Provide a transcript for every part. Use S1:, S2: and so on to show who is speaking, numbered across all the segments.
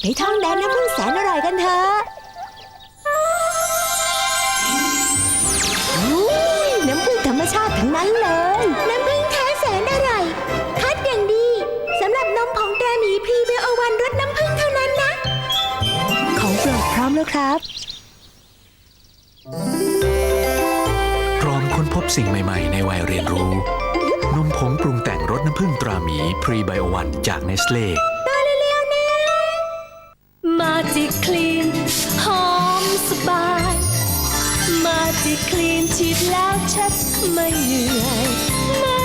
S1: ไปท่องแดนน้ำผึ้งแสนอร่อยกันเถอะอุ้ยน้ำผึ้งธรรมชาติทั้งนั้นเลย น้ำผึ้งแท้แสนอร่อย คัดอย่างดีสำหรับนมผงตราหมีพรีเบลอวันรสน้ำผึ้งเท่านั้นนะ ของโปรดพร้อมแล้วครับ
S2: พร้อมค้นพบสิ่งใหม่ ๆ ในวัยเรียนรู้ นมผงปรุงแต่งรสน้ำผึ้งตราหมี พรีไบโอวันจากเนสเล่
S3: จิคลีนหอมสบาย มาจิคลีนฉีดแล้วชัดไม่เหนื่อย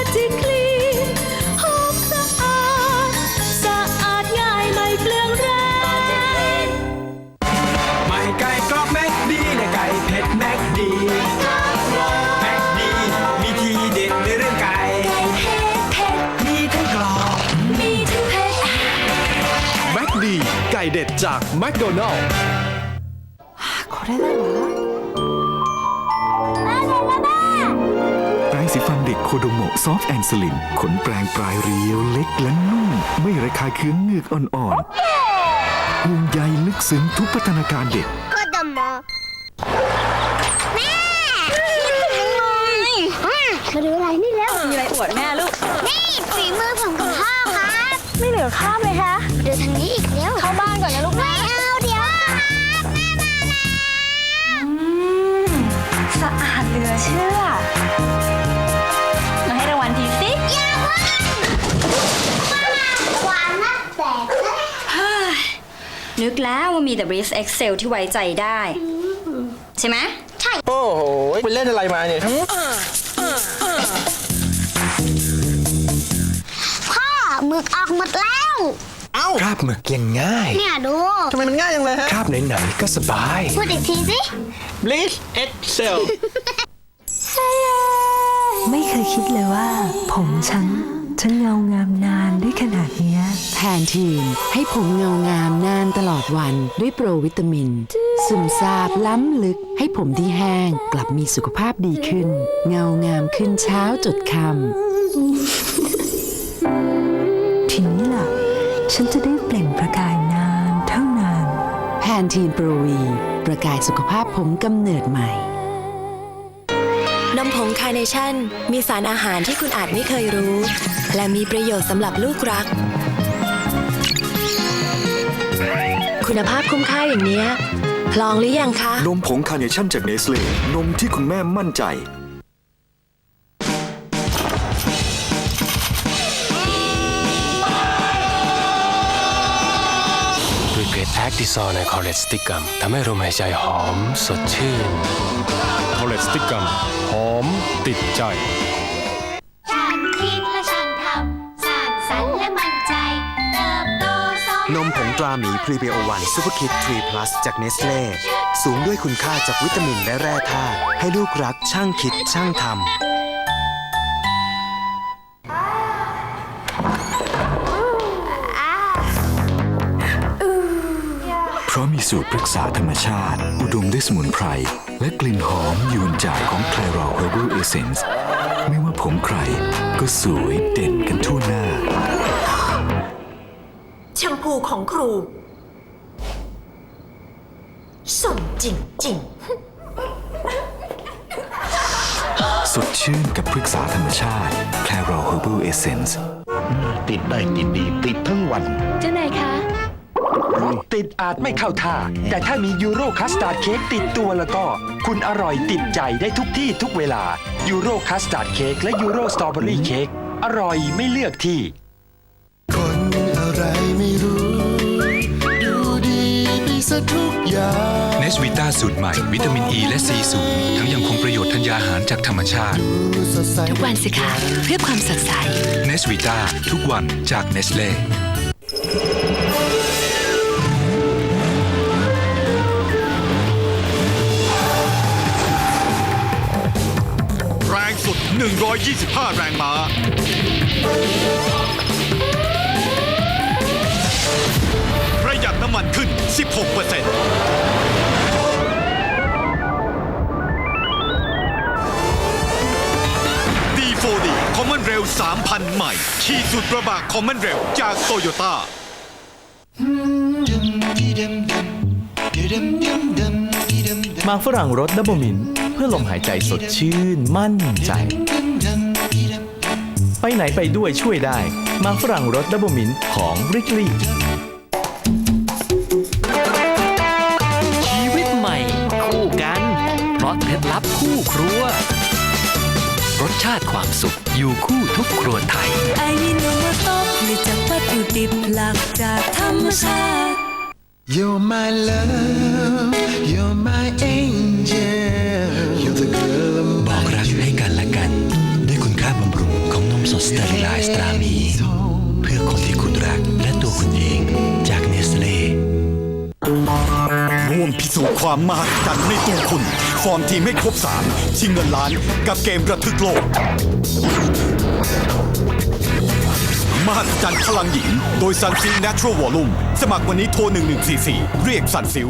S3: ไก่
S4: เด็ด
S5: จากแมคโดนัลล์
S2: แปรงสีฟันเด็กโคโดโมซอฟต์แอนด์สลิมขนแปรงปลายเรียวเล็กและนุ่ม ไม่ระคายเคืองเหงือกอ่อนๆห่วงใยลึกซึ้งทุกพัฒนาการเด็ก
S6: 子供。แม่มาดูอะไรนี่แล้ว
S3: มีอะไรอวดแม่ลูก
S6: นี่ฝีมือผมกับพ่อครับ
S3: ไม่เหลือข้ามเลยคะ
S6: เดี๋ยวทางนี้อีกแล้ว
S3: เข้าบ้านก่อนนะลูก
S6: ไม่เอาเดี๋ยวครับแม่มาแล้ว
S3: สะอาดเหลือเชื่อ มาให้รางวัลทีสิ
S6: อย่าเพิ่งวางนักแตกเลย
S7: นึกแล้วว่ามีแต่ Breeze Excel ที่ไว้ใจได้ ใช่ไหม
S8: โอ้โหไปเล่นอะไรมาเนี่ยทั้ง
S6: หมึกออกหมดแล้ว
S8: เอ้า
S4: คราบหมึกยังง่าย
S6: เนี่ยดู
S8: ทำไมมันง่ายจังเลยฮะ
S4: คราบไหนๆก็สบาย
S6: พูดอีกทีสิ
S8: Bleach Excel
S1: ไม่เคยคิดเลยว่า ผมฉันจะเงางามนานได้ขนาดเนี้ย
S9: แพนทีนให้ผมเงางามนานตลอดวันด้วยโปรวิตามิน ซึมซาบล้ำลึก ให้ผมที่แห้งกลับมีสุขภาพดีขึ้น เงางามขึ้นเช้าจดค
S1: ทีนี้ล่ะ ฉันจะได้เปล่งประกายนานเท่านานำ
S9: แพนทีนโปรวี ประกายสุขภาพผมกำเนิดใหม่
S3: นมผงคาร์เนชั่น มีสารอาหารที่คุณอาจไม่เคยรู้ และมีประโยชน์สำหรับลูกรัก คุณภาพคุ้มค่าอย่างเนี้ยลองหรือยังคะ
S2: นมผงคาร์เนชั่นจากเนสเล่นมที่คุณแม่มั่นใจ
S10: ด้วยเกรดแอคติซอในคอเลสติกัมทำให้ลมหายใจหอมสดชื่น
S5: คอเลสติกรรมหอมติดใจ
S6: ช่างคิดและช่างทำสร้างสรรค์และมั่นใจเติบโตสม
S4: นมผงตราหมีพรีเบโอวันซูเปอร์คิด3 plus จากเนสเล่สูงด้วยคุณค่าจากวิตามินและแร่ธาตุให้ลูกรักช่างคิดช่างทำ
S2: สูตรปรึกษาธรรมชาติ อุดมด้วยสมุนไพร และกลิ่นหอมยวนใจของ c l a r o Herbal Essence ไม่ว่าผมใคร ก็สวยเด่นกันทั่วหน้า
S3: แชมพูของครูสมจริงจริง
S2: สดชื่นกับปรึกษาธรรมชาติ c l a r o Herbal Essence
S8: ติดได้ติดดีติดทั้งวัน
S3: เจ้านายคะ
S11: ติดอาจไม่เข้าท่า แต่ถ้ามียูโรคัสตาร์ดเค้กติดตัวแล้วก็ คุณอร่อยติดใจได้ทุกที่ทุกเวลายูโรคัสตาร์ดเค้กและยูโรสตรอเบอรี่เค้กอร่อยไม่เลือกที่
S4: คนอะไรไม่รู้ ดูดีไปซะทุกอย่าง
S2: เนสวิต้าสูตรใหม่ วิตามินอ e ีและซีสูงทั้งยังคงประโยชน์ธัญญาหารจากธรรมชาติ
S3: ทุกวันสิคะเพื่อความสดใส
S2: เนสวิต้าทุกวันจากเนสเล่
S5: 125 แรงม้า ประหยัดน้ำมันขึ้น 16% D4D Common Rail 3 3000 ใหม่ ขีดสุดประบากคอมมอนเร็วจากโตโยต้า
S12: หมากฝรั่งรสดับเบิลมินท์ พื่อลมหายใจสดชื่นมั่นใจ ไปไหนไปด้วยช่วยได้หมากฝรั่งรสดับเบิลมินท์ของริกลี่
S13: ชีวิตใหม่ คู่กัน เพราะเคล็ดลับคู่ครัว รสชาติความสุขอยู่คู่ทุกครัวไทย
S3: อายิโนโมโตะผลิตจากวัตถุดิบหลักจากธรรมชาติ
S14: You're my love, you're my angel.
S15: สเตอริไลซ์ตรามี เพื่อคนที่คุณรักและตัวคุณเองจากเนสเล่
S5: ร่วมพิสูจน์ความมหัศจรรย์ในตัวคุณ ฟอร์มทีมให้ครบ3ชิงเงินล้านกับเกมระทึกโลกมหัศจรรย์พลังหญิง โดยซันซิล Natural Volume สมัครวันนี้โทร1144 เรียกซันซิล